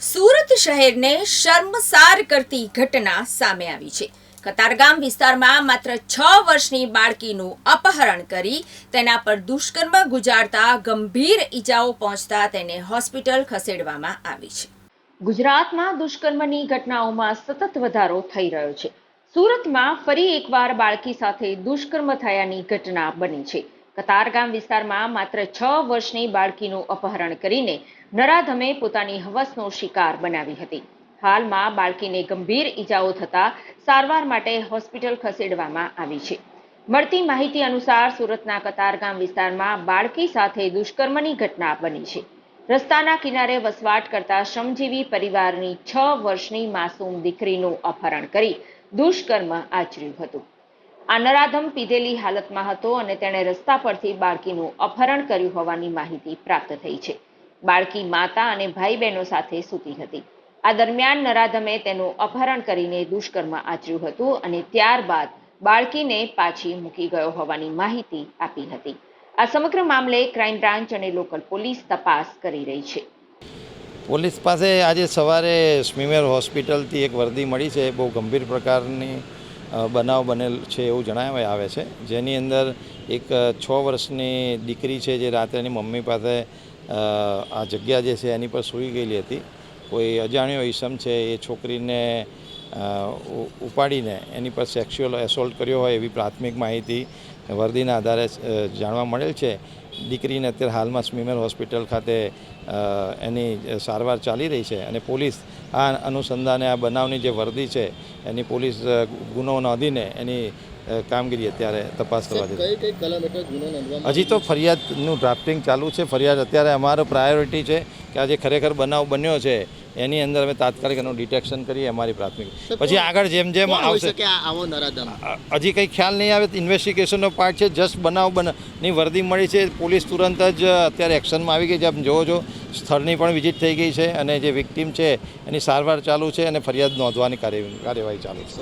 સુરત શહેરને શર્મસાર કરતી ઘટના સામે આવી છે. કતારગામ વિસ્તારમાં માત્ર છ વર્ષની બાળકીનું અપહરણ કરી તેના પર દુષ્કર્મ ગુજારતા ગંભીર ઈજાઓ પહોંચતા તેને હોસ્પિટલ ખસેડવામાં આવી છે. ગુજરાતમાં દુષ્કર્મની ઘટનાઓમાં સતત વધારો થઈ રહ્યો છે. સુરતમાં ફરી એકવાર બાળકી સાથે દુષ્કર્મ થયાની ઘટના બની છે. કતારગામ વિસ્તારમાં માત્ર છ વર્ષની બાળકીનું અપહરણ કરીને નરાધમે પોતાની હવસનો શિકાર બનાવી હતી. હાલમાં બાળકીને ગંભીર ઈજાઓ થતા સારવાર માટે હોસ્પિટલ ખસેડવામાં આવી છે. મળતી માહિતી અનુસાર સુરતના કતારગામ વિસ્તારમાં બાળકી સાથે દુષ્કર્મની ઘટના બની છે. રસ્તાના કિનારે વસવાટ કરતા શ્રમજીવી પરિવારની છ વર્ષની માસૂમ દીકરીનું અપહરણ કરી દુષ્કર્મ આચર્યું હતું. આ નરાધમ પીધેલી હાલતમાં હતો અને તેણે રસ્તા પરથી બાળકીનું અપહરણ કર્યું હોવાની માહિતી પ્રાપ્ત થઈ છે. બાળકી માતા અને ભાઈ બહેનો સાથે સૂતી હતી. આ દરમિયાન નરાધમે તેનું અપહરણ કરીને દુષ્કર્મ આચર્યું હતું અને ત્યારબાદ બાળકીને પાછી મૂકી ગયો હોવાની માહિતી આપી હતી. આ સમગ્ર મામલે ક્રાઇમ બ્રાન્ચ અને લોકલ પોલીસ તપાસ કરી રહી છે. પોલીસ પાસે આજે સવારે સ્મીમેર હોસ્પિટલથી એક વર્દી મળી છે. બહુ ગંભીર પ્રકારની બનાવ બનેલ છે એવું જણાવવામાં આવે છે. જેની અંદર એક છ વર્ષની દીકરી છે જે રાત્રે એની મમ્મી પાસે આ જગ્યા જે છે એની પર સૂઈ ગયેલી હતી. કોઈ અજાણ્યો ઈસમ છે એ છોકરીને ઉપાડીને એની પર સેક્સ્યુઅલ એસોલ્ટ કર્યો હોય એવી પ્રાથમિક માહિતી વર્દીના આધારે જાણવા મળેલ છે. દીકરીને અત્યારે હાલમાં સ્મીમેર હોસ્પિટલ ખાતે એની સારવાર ચાલી રહી છે અને પોલીસ આ અનુસંધાને આ બનાવની જે વર્દી છે એની પોલીસ ગુનો નોંધીને એની કામગીરી અત્યારે તપાસ કરવા જઈ હજી તો ફરિયાદનું ડ્રાફ્ટિંગ ચાલુ છે. ફરિયાદ અત્યારે અમારો પ્રાયોરિટી છે કે આ જે ખરેખર બનાવ બન્યો છે એની અંદર અમે તાત્કાલિક એનું ડિટેક્શન કરીએ અમારી પ્રાથમિક. પછી આગળ જેમ જેમ આવશે હજી કંઈ ખ્યાલ નહીં આવે ઇન્વેસ્ટિગેશનનો પાર્ટ છે જસ્ટ બનાવ બનની વર્દી મળી છે. પોલીસ તુરંત જ અત્યારે એક્શનમાં આવી ગઈ છે. આપ જોવો છો સ્થળની પણ વિઝિટ થઈ ગઈ છે અને જે વિક્ટીમ છે એની સારવાર ચાલુ છે અને ફરિયાદ નોંધવાની કાર્યવાહી ચાલુ છે.